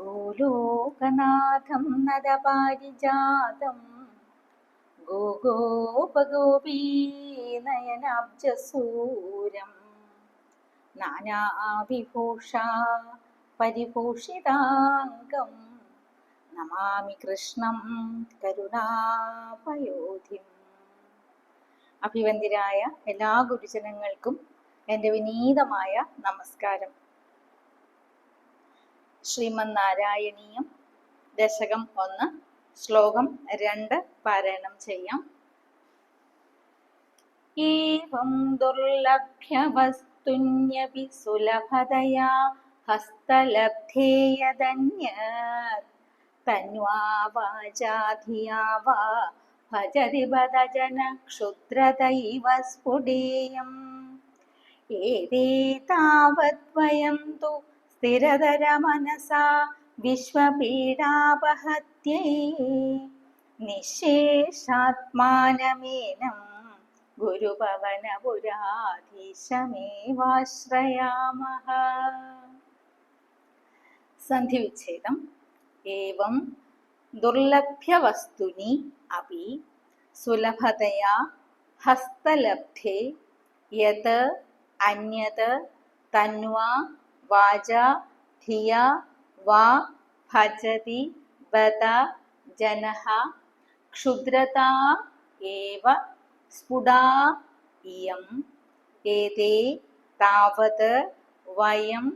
ഗോലോകനാഥം നരപാരിജാതം ഗോഗോപഗോപീനയനാബ്ജസൂരം നാനാഭിഭൂഷ പരിഭൂഷിതാംഗം. നമാമി കൃഷ്ണം കരുണാപയോധിം. അഭിവന്ദിരായ എല്ലാ ഗുരുജനങ്ങൾക്കും എന്റെ വിനീതമായ നമസ്കാരം. ശ്രീമന് നാരായണീയം ദശകം ഒന്ന് ശ്ലോകം രണ്ട് പാരായണം ചെയ്യാം. ഏവം ദുർലഭ്യവസ്തുന്യപി സുലഭതയാ ഹസ്തലബ്ധേയതന്യ തന്വാ വാചാ ധിയാ വാ ഭജതി ബദജന ക്ഷുദ്രതൈവ സ്ഫുടേയം ഏതേ താവദ്വയം തു സ്ഥിരതരമനസാ വിശ്വപീഡാപഹത്യൈ. നിശേഷാത്മാനമേനം ഗുരുഭവനപുരാധീശമേവാശ്രയാമഹ. സന്ധിവിച്ഛേദം. ഏവം ദുർലഭ്യവസ്തുനി അപി സുലഭതയാ ഹസ്തലബ്ധേ. യത് അന്യത് തന്വാ വാച ധിയ വാ ഭജതി ബത ജനഃ ക്ഷുദ്രതാ ഏവ സ്ഫുടാ ഇയം ഏതേ താവത് വയം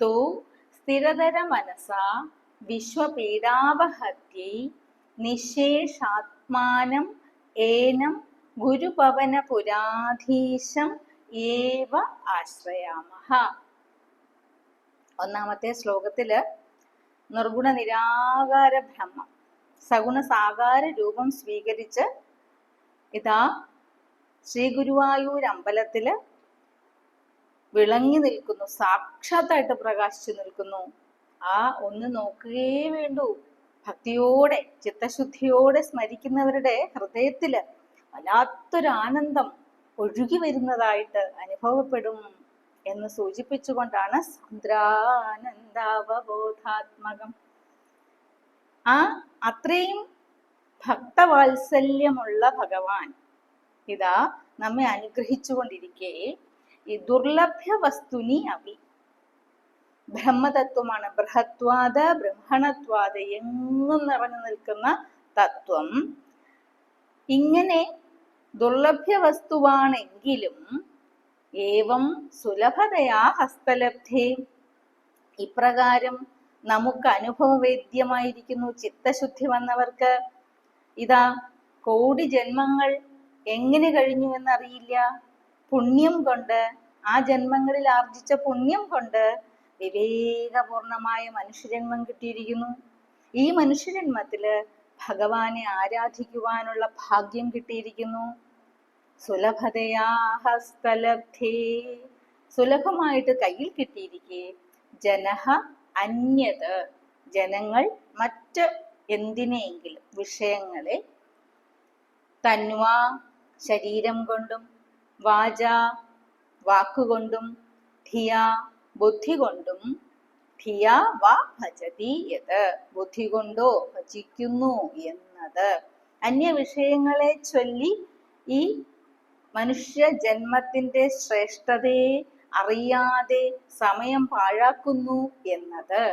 തു സ്ഥിരതരമനസാ വിശ്വപീഡാവഹത്യൈ നിശേഷാത്മാനം ഏനം ഗുരുപവനപുരാധീശം ഏവ ആശ്രയാമഹ. ഒന്നാമത്തെ ശ്ലോകത്തിൽ നിർഗുണ നിരാകാര ബ്രഹ്മം സഗുണ സാകാര രൂപം സ്വീകരിച്ച് ഇതാ ശ്രീ ഗുരുവായൂർ അമ്പലത്തിൽ വിളങ്ങി നിൽക്കുന്നു സാക്ഷാത്തായിട്ട് പ്രകാശിച്ചു നിൽക്കുന്നു. ആ ഒന്ന് നോക്കുകയേ വേണ്ടൂ. ഭക്തിയോടെ ചിത്തശുദ്ധിയോടെ സ്മരിക്കുന്നവരുടെ ഹൃദയത്തിൽ വല്ലാത്തൊരു ആനന്ദം ഒഴുകി വരുന്നതായിട്ട് അനുഭവപ്പെടും. എന്ന് സൂചിപ്പിച്ചുകൊണ്ടാണ് സാന്ദ്രാനന്ദാവബോധാത്മകം. ആ അത്രയും ഭക്തവാത്സല്യമുള്ള ഭഗവാൻ ഇതാ നമ്മെ അനുഗ്രഹിച്ചുകൊണ്ടിരിക്കെ. ഈ ദുർലഭ്യ വസ്തുനി അവി ബ്രഹ്മതത്വമാണ് ബൃഹത്വാദ ബ്രഹ്മണത്വാദ എങ്ങും നിറഞ്ഞു നിൽക്കുന്ന തത്വം. ഇങ്ങനെ ദുർലഭ്യ വസ്തുവാണെങ്കിലും ഏവം സുലഭതയാ ഹസ്തലബ്ധേ. ഇപ്രകാരം നമുക്ക് അനുഭവവേദ്യമായിരിക്കുന്നു ചിത്തശുദ്ധി വന്നവർക്ക്. ഇതാ കോടി ജന്മങ്ങൾ എങ്ങനെ കഴിഞ്ഞു എന്നറിയില്ല. പുണ്യം കൊണ്ട് ആ ജന്മങ്ങളിൽ ആർജിച്ച പുണ്യം കൊണ്ട് വിവേകപൂർണമായ മനുഷ്യജന്മം കിട്ടിയിരിക്കുന്നു. ഈ മനുഷ്യജന്മത്തിൽ ഭഗവാനെ ആരാധിക്കുവാനുള്ള ഭാഗ്യം കിട്ടിയിരിക്കുന്നു. സുലഭതയാ സുലഭമായിട്ട് കയ്യിൽ കിട്ടിയിരിക്കെ. ജനഹ അന്യത്. ജനങ്ങൾ മറ്റ് എന്തിനെയെങ്കിലും വിഷയങ്ങളെ തന്വാ ശരീരം കൊണ്ടും വാച വാക്കുകൊണ്ടും ധിയ ബുദ്ധി കൊണ്ടും ധിയ വാ ഭജതി യത്. ബുദ്ധി കൊണ്ടോ ഭജിക്കുന്നു എന്നത്. അന്യ വിഷയങ്ങളെ ചൊല്ലി ഈ മനുഷ്യ ജന്മത്തിന്റെ ശ്രേഷ്ഠതയെ അറിയാതെ സമയം പാഴാക്കുന്നു എന്നത്.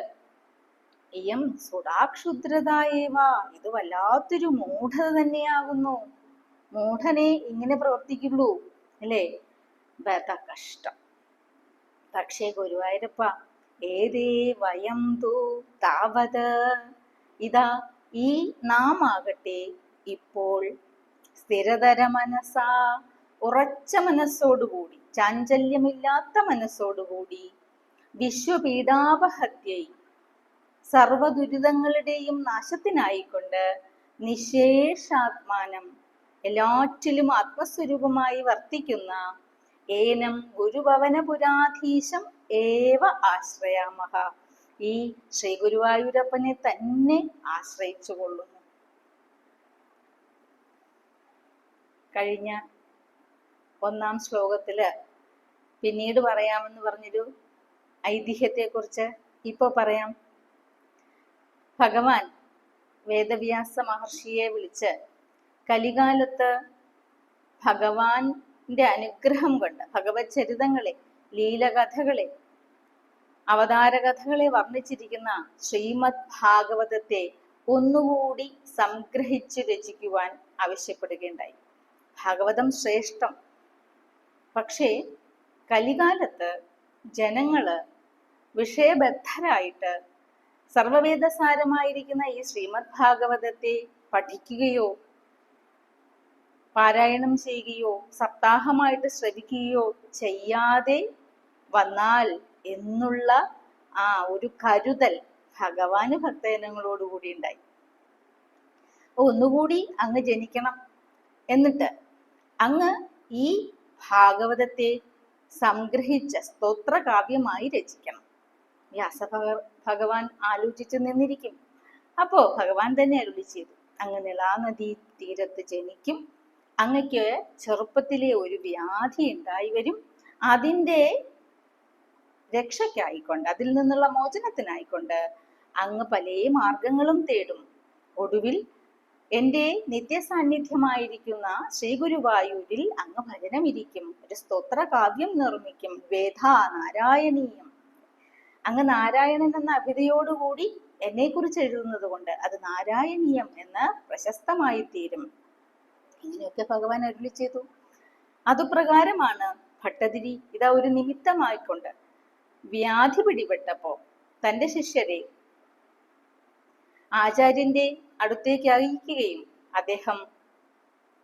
ഇയം സുടാക്ഷുദ്രതായേവ ഇത് വല്ലാത്തൊരു മൂഢത തന്നെയാകുന്നു. മൂഢനെ ഇങ്ങനെ പ്രവർത്തിക്കുള്ളൂ അല്ലേ? ബത കഷ്ടം. പക്ഷേ ഗുരുവായൂരപ്പ ഏതേ വയം തൂ താവത്? ഇതാ ഈ നാം ആകട്ടെ ഇപ്പോൾ സ്ഥിരതര മനസ്സാ ഉറച്ച മനസ്സോടുകൂടി ചാഞ്ചല്യമില്ലാത്ത മനസ്സോടുകൂടി വിശ്വപീഡാപഹത്യൈ സർവദുരിതങ്ങളുടെയും നാശത്തിനായിക്കൊണ്ട് നിശേഷാത്മാനം എല്ലാറ്റിലും ആത്മസ്വരൂപമായി വർത്തിക്കുന്ന ഏനം ഗുരുഭവനപുരാധീശം ഏവ ആശ്രയാമഹ. ഈ ശ്രീ ഗുരുവായൂരപ്പനെ തന്നെ ആശ്രയിച്ചു കൊള്ളുന്നു കഴിഞ്ഞ ഒന്നാം ശ്ലോകത്തിൽ പിന്നീട് പറയാമെന്ന് പറഞ്ഞൊരു ഐതിഹ്യത്തെക്കുറിച്ച് ഇപ്പൊ പറയാം. ഭഗവാൻ വേദവ്യാസ മഹർഷിയെ വിളിച്ച് കലികാലത്ത് ഭഗവാന്റെ അനുഗ്രഹം കൊണ്ട് ഭഗവത് ചരിതങ്ങളെ ലീലകഥകളെ അവതാരകഥകളെ വർണിച്ചിരിക്കുന്ന ശ്രീമദ് ഭാഗവതത്തെ ഒന്നുകൂടി സംഗ്രഹിച്ച് രചിക്കുവാൻ ആവശ്യപ്പെടുകയുണ്ടായി. ഭാഗവതം ശ്രേഷ്ഠം പക്ഷേ കലികാലത്ത് ജനങ്ങൾ വിഷയബദ്ധരായിട്ട് സർവവേദസാരമായിരിക്കുന്ന ഈ ശ്രീമദ് ഭാഗവതത്തെ പഠിക്കുകയോ പാരായണം ചെയ്യുകയോ സപ്താഹമായിട്ട് ശ്രവിക്കുകയോ ചെയ്യാതെ വന്നാൽ എന്നുള്ള ആ ഒരു കരുതൽ ഭഗവാന് ഭക്തജനങ്ങളോടുകൂടി ഉണ്ടായി. ഒന്നുകൂടി അങ്ങ് ജനിക്കണം. എന്നിട്ട് അങ്ങ് ഈ ഭാഗവതത്തെ സംഗ്രഹിച്ച സ്തോത്രകാവ്യമായി രചിക്കണം. വ്യാസഭഗ ഭഗവാൻ ആലോചിച്ചു നിന്നിരിക്കും. അപ്പോ ഭഗവാൻ തന്നെ അരുളി ചെയ്തു. അങ്ങ് നിളാനദി തീരത്ത് ജനിക്കും. അങ്ങക്ക് ചെറുപ്പത്തിലെ ഒരു വ്യാധി ഉണ്ടായി വരും. അതിന്റെ രക്ഷയ്ക്കായിക്കൊണ്ട് അതിൽ നിന്നുള്ള മോചനത്തിനായിക്കൊണ്ട് അങ്ങ് പല മാർഗങ്ങളും തേടും. ഒടുവിൽ എന്റെ നിത്യസാന്നിധ്യമായിരിക്കുന്ന ശ്രീ ഗുരുവായൂരിൽ അങ്ങ് ഭജനമിരിക്കും. ഒരു സ്തോത്ര കാവ്യം നിർമ്മിക്കും. വേദ നാരായണീയം. അങ്ങ് നാരായണൻ എന്ന അഭിതയോടുകൂടി എന്നെ കുറിച്ച് എഴുതുന്നത് കൊണ്ട് അത് നാരായണീയം എന്ന് പ്രശസ്തമായി തീരും ഇങ്ങനെയൊക്കെ ഭഗവാൻ അരുളി ചെയ്തു. അതുപ്രകാരമാണ് ഭട്ടതിരി ഇതാ ഒരു നിമിത്തമായിക്കൊണ്ട് വ്യാധി പിടിപെട്ടപ്പോ തന്റെ ശിഷ്യരെ ആചാര്യന്റെ അടുത്തേക്ക് അയക്കുകയും അദ്ദേഹം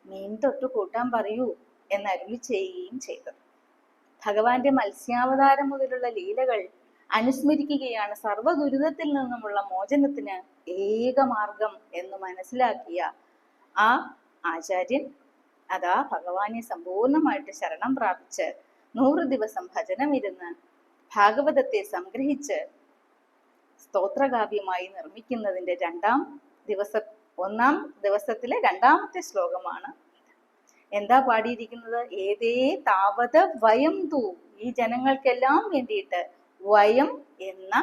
മീൻ തൊട്ട് കൂട്ടാൻ പറയൂ എന്ന് അരുളി ചെയ്യുകയും ചെയ്തത്. ഭഗവാന്റെ മത്സ്യാവതാരം മുതലുള്ള ലീലകൾ അനുസ്മരിക്കുകയാണ് സർവ ദുരിതത്തിൽ നിന്നുമുള്ള മോചനത്തിന് ഏക മാർഗം എന്ന് മനസ്സിലാക്കിയ ആ ആചാര്യൻ അതാ ഭഗവാനെ സമ്പൂർണമായിട്ട് ശരണം പ്രാപിച്ച് നൂറ് ദിവസം ഭജനമിരുന്ന് ഭാഗവതത്തെ സംഗ്രഹിച്ച് സ്തോത്രകാവ്യമായി നിർമ്മിക്കുന്നതിന്റെ രണ്ടാം ദിവസ ഒന്നാം ദിവസത്തിലെ രണ്ടാമത്തെ ശ്ലോകമാണ്. എന്താ പാടിയിരിക്കുന്നത്? ഏതേ താവത വയം തൂ ഈ ജനങ്ങൾക്കെല്ലാം വേണ്ടിയിട്ട് വയം എന്ന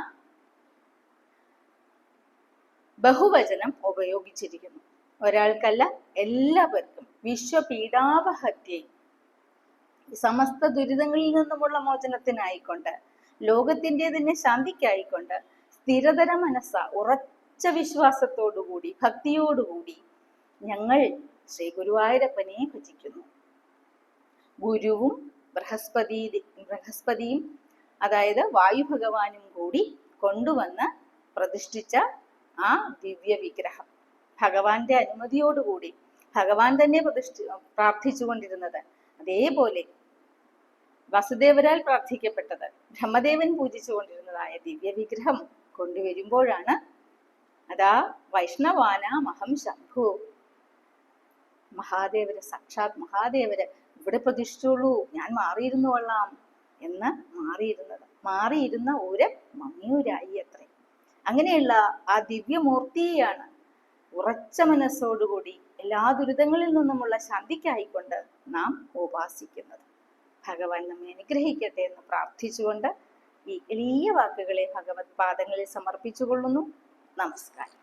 ബഹുവചനം ഉപയോഗിച്ചിരിക്കുന്നു. ഒരാൾക്കല്ല എല്ലാവർക്കും വിശ്വപീഡാപഹത്യ സമസ്ത ദുരിതങ്ങളിൽ നിന്നുമുള്ള മോചനത്തിനായിക്കൊണ്ട് ലോകത്തിന്റെ തന്നെ ശാന്തിക്കായിക്കൊണ്ട് സ്ഥിരതര മനസ്സ ഉറച്ച വിശ്വാസത്തോടുകൂടി ഭക്തിയോടുകൂടി ഞങ്ങൾ ശ്രീ ഗുരുവായൂരപ്പനെ ഭജിക്കുന്നു. ഗുരുവും ബൃഹസ്പതി ബൃഹസ്പതിയും അതായത് വായു ഭഗവാനും കൂടി കൊണ്ടുവന്ന് പ്രതിഷ്ഠിച്ച ആ ദിവ്യ വിഗ്രഹം. ഭഗവാന്റെ അനുമതിയോടുകൂടി ഭഗവാൻ തന്നെ പ്രതിഷ്ഠി പ്രാർത്ഥിച്ചുകൊണ്ടിരുന്നത്. അതേപോലെ വസുദേവരാൽ പ്രാർത്ഥിക്കപ്പെട്ടത് ബ്രഹ്മദേവൻ പൂജിച്ചുകൊണ്ടിരുന്നതായ ദിവ്യ വിഗ്രഹം കൊണ്ടുവരുമ്പോഴാണ് അതാ വൈഷ്ണവാന മഹം ശംഭു. മഹാദേവര് സാക്ഷാത് മഹാദേവര് ഇവിടെ പ്രതിഷ്ഠിച്ചുള്ളൂ ഞാൻ മാറിയിരുന്നു കൊള്ളാം എന്ന് മാറിയിരുന്നത്. മാറിയിരുന്ന ഒരു മമ്മിയൂരായി അത്രേ. അങ്ങനെയുള്ള ആ ദിവ്യമൂർത്തിയെയാണ് ഉറച്ച മനസ്സോടുകൂടി എല്ലാ ദുരിതങ്ങളിൽ നിന്നുമുള്ള ശാന്തിക്കായിക്കൊണ്ട് നാം ഉപാസിക്കുന്നത്. ഭഗവാൻ നമ്മെ അനുഗ്രഹിക്കട്ടെ എന്ന് പ്രാർത്ഥിച്ചുകൊണ്ട് ഈ എളിയ വാക്കുകളെ ഭഗവത് പാദങ്ങളിൽ സമർപ്പിച്ചുകൊള്ളുന്നു. നമസ്കാരം.